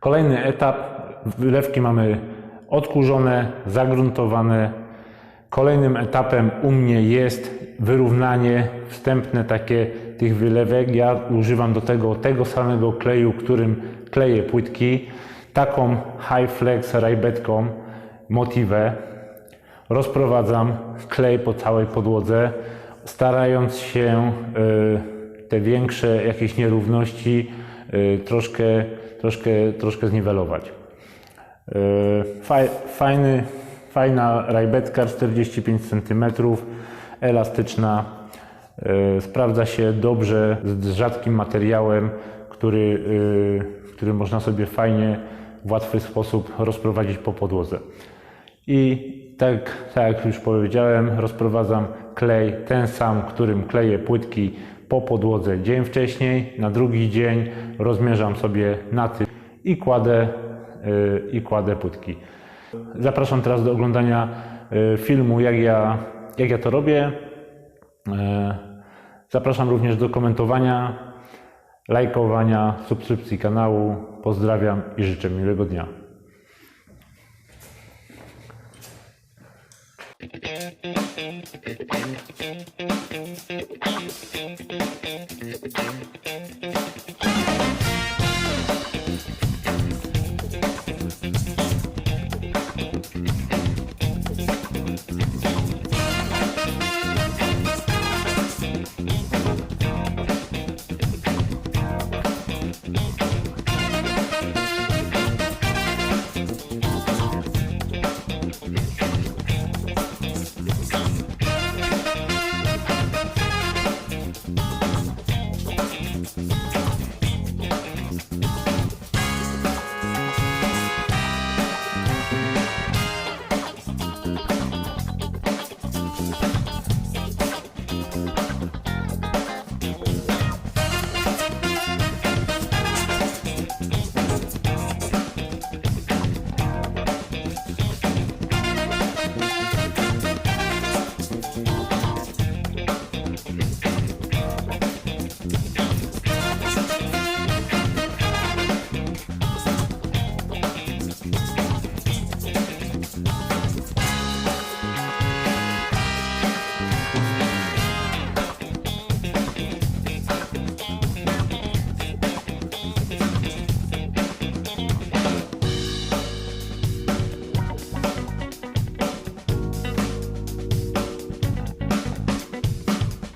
Kolejny etap. Wylewki mamy odkurzone, zagruntowane. Kolejnym etapem u mnie jest wyrównanie wstępne takie tych wylewek. Ja używam do tego tego samego kleju, którym kleję płytki. Taką High Flex rajbetką Motive. Rozprowadzam klej po całej podłodze, starając się y, te większe jakieś nierówności y, troszkę, troszkę, troszkę zniwelować. Faj, fajny, fajna rajbetka 45 cm, elastyczna, sprawdza się dobrze z rzadkim materiałem, który, który można sobie fajnie, w łatwy sposób rozprowadzić po podłodze. I tak, tak jak już powiedziałem, rozprowadzam klej ten sam, którym kleję płytki po podłodze dzień wcześniej. Na drugi dzień rozmierzam sobie na tym i kładę, yy, i kładę płytki. Zapraszam teraz do oglądania yy, filmu, jak ja, jak ja to robię. Yy, Zapraszam również do komentowania, lajkowania, subskrypcji kanału. Pozdrawiam i życzę miłego dnia. Thank you.